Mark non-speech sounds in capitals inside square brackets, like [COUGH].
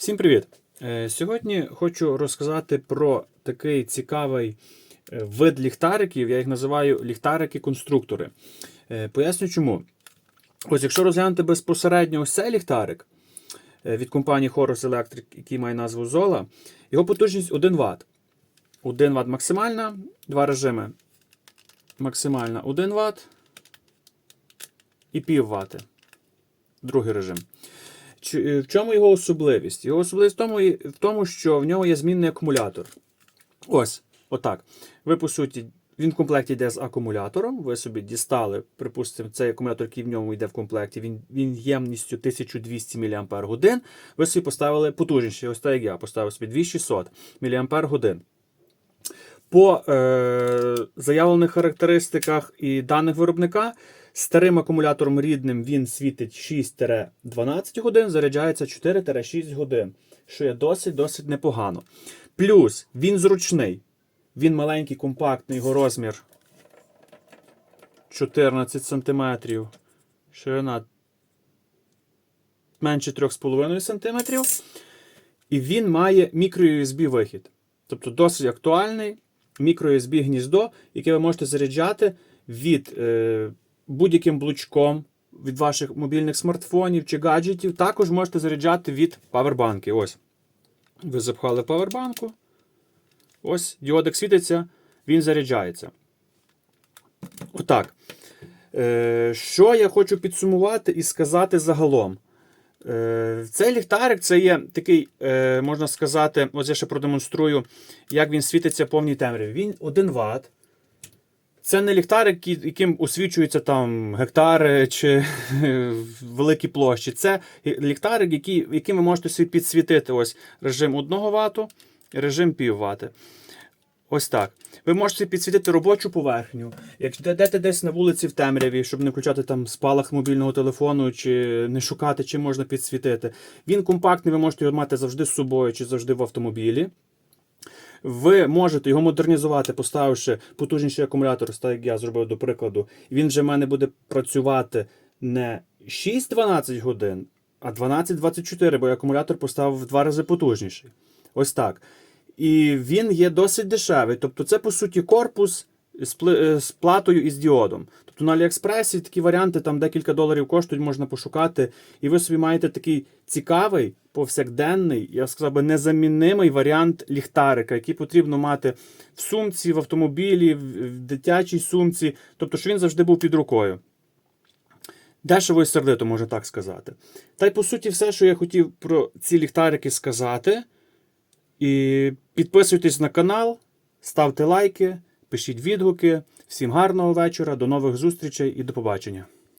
Всім привіт! Е, Сьогодні хочу розказати про такий цікавий е, вид ліхтариків. Я їх називаю ліхтарики-конструктори. Е, Поясню чому. Ось, якщо розглянути безпосередньо ось цей ліхтарик від компанії Horus Electric, який має назву Zola, його потужність 1 Вт. 1 Вт максимальна, два режими. Максимальна 1 Вт і пів Вт. Другий режим. Е, В чому його особливість? Його особливість в тому, в тому, що в нього є змінний акумулятор. Ось, отак. Ви, по суті, він в комплекті йде з акумулятором. Ви собі дістали, припустимо, цей акумулятор, який в ньому йде в комплекті, він, він ємністю 1200 мАч. Ви собі поставили потужніше, ось так як я поставив собі 2600 мАч. По е, заявлених характеристиках і даних виробника, старим акумулятором рідним він світить 6-12 годин, заряджається 4-6 годин, що є досить-досить непогано. Плюс він зручний, він маленький, компактний, його розмір 14 см, ширина менше 3,5 см. І він має micro-USB вихід. Тобто досить актуальний micro-USB гніздо, яке ви можете заряджати від е, будь-яким блучком від ваших мобільних смартфонів чи гаджетів. Також можете заряджати від павербанки. Ось. Ви запхали павербанку. Ось діодик світиться, він заряджається. Отак. Е, що я хочу підсумувати і сказати загалом. Е, Цей ліхтарик це є такий, е, можна сказати, ось я ще продемонструю, як він світиться повній темряві. Він 1 Вт. Це не ліхтарик, яким освічуються там гектари чи [LAUGHS] великі площі. Це ліхтарик, який, яким ви можете підсвітити ось режим 1 Вт, режим пів Вт. Ось так. Ви можете підсвітити робочу поверхню. Якщо йдете десь на вулиці в темряві, щоб не включати там спалах мобільного телефону, чи не шукати, чим можна підсвітити. Він компактний, ви можете його мати завжди з собою чи завжди в автомобілі. Ви можете його модернізувати, поставивши потужніший акумулятор, так як я зробив до прикладу. Він вже в мене буде працювати не 6-12 годин, а 12-24, бо я акумулятор поставив в два рази потужніший. Ось так. І він є досить дешевий. Тобто, це по суті корпус е, з платою і з діодом. Тобто на Аліекспресі такі варіанти там декілька доларів коштують, можна пошукати. І ви собі маєте такий цікавий, повсякденний, я сказав би, незаміннимий варіант ліхтарика, який потрібно мати в сумці, в автомобілі, в дитячій сумці. Тобто, що він завжди був під рукою. Дешево і сердито, можна так сказати. Та й по суті, все, що я хотів про ці ліхтарики сказати. І підписуйтесь на канал, ставте лайки, пишіть відгуки. Всім гарного вечора, до нових зустрічей і до побачення.